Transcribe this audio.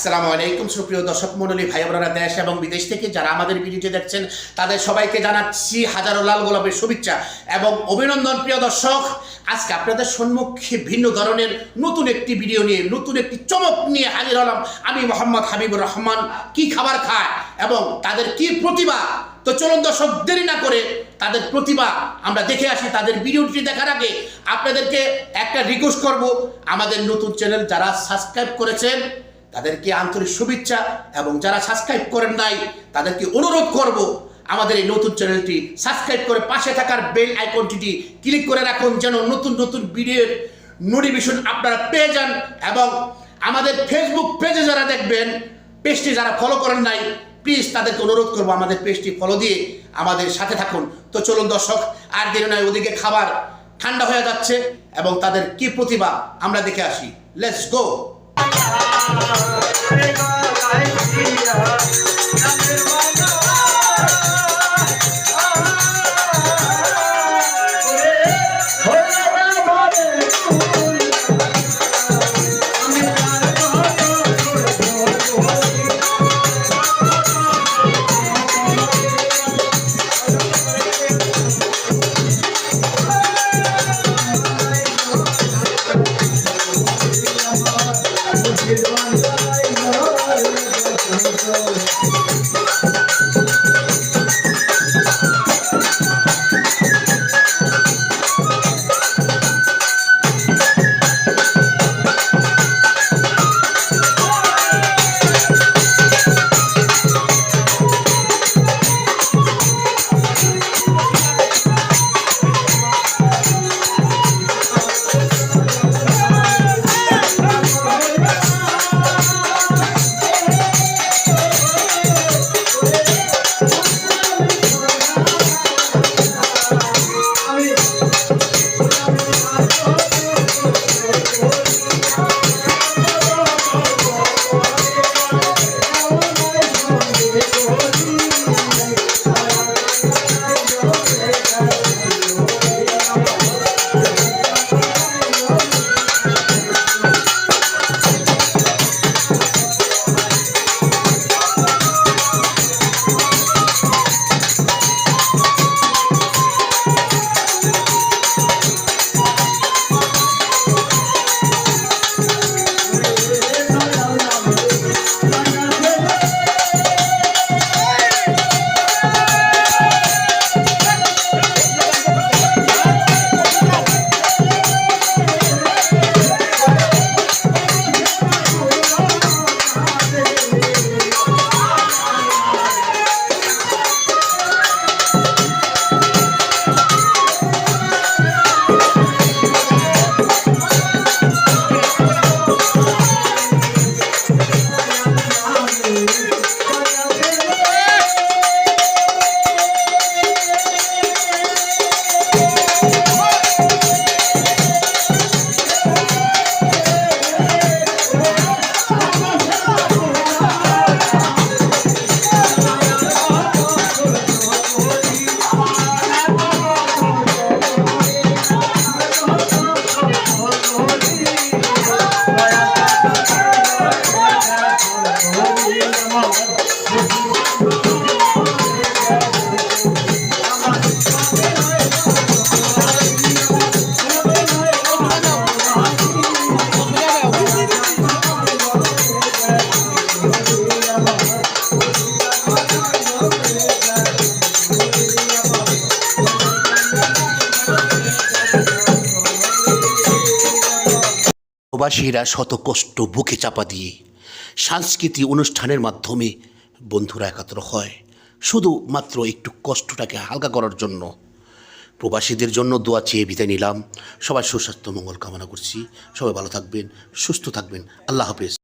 আসসালামু আলাইকুম সুপ্রিয় দর্শক মণ্ডলী, ভাই বোনেরা দেশ এবং বিদেশ থেকে যারা আমাদের ভিডিওটি দেখছেন, তাদের সবাইকে জানাচ্ছি হাজারো লাল গোলাপের শুভেচ্ছা এবং অভিনন্দন প্রিয় দর্শক। আজকে আপনাদের সম্মুখে ভিন্ন ধরনের নতুন একটি ভিডিও নিয়ে, নতুন একটি চমক নিয়ে হাজির হলাম। আমি মোহাম্মদ হাবিবুর রহমান, কি খাবার খায় এবং তাদের কি প্রতিভা? তো চলুন দর্শক, দেরি না করে তাদের প্রতিভা আমরা দেখে আসি, তাদের ভিডিওটি দেখার আগে আপনাদেরকে একটা রিকোয়েস্ট করব। আমাদের নতুন চ্যানেল যারা সাবস্ক্রাইব করেছেন তাদেরকে আন্তরিক শুভেচ্ছা এবং যারা সাবস্ক্রাইব করেন নাই, তাদেরকে অনুরোধ করব, আমাদের এই নতুন চ্যানেলটি সাবস্ক্রাইব করে পাশে থাকার বেল আইকনটি ক্লিক করে রাখুন, যেন নতুন নতুন ভিডিওর নোটিফিকেশন আপনারা পেয়ে যান এবং আমাদের ফেসবুক পেজে যারা দেখবেন পেজটি যারা ফলো করেন নাই প্লিজ তাদেরকে অনুরোধ করব আমাদের পেজটি ফলো দিয়ে আমাদের সাথে থাকুন। তো চলুন দর্শক, আর দেরি নয়, ওদিকে খাবার ঠান্ডা হয়ে যাচ্ছে এবং তাদের কি প্রতিভা, আমরা দেখে আসি। Let's go Yeah. প্রবাসীরা শত কষ্ট বুকে চাপা দিয়ে সাংস্কৃতিক অনুষ্ঠানের মাধ্যমে বন্ধুরা একাত্র হয়। শুধু মাত্র একটু কষ্টটাকে হালকা করার জন্য। প্রবাসীদের জন্য দোয়া চেয়ে বিদায় নিলাম। সবাই সুস্বাস্থ্য, মঙ্গল কামনা করছি। সবাই ভালো থাকবেন, সুস্থ থাকবেন। আল্লাহ হাফেজ।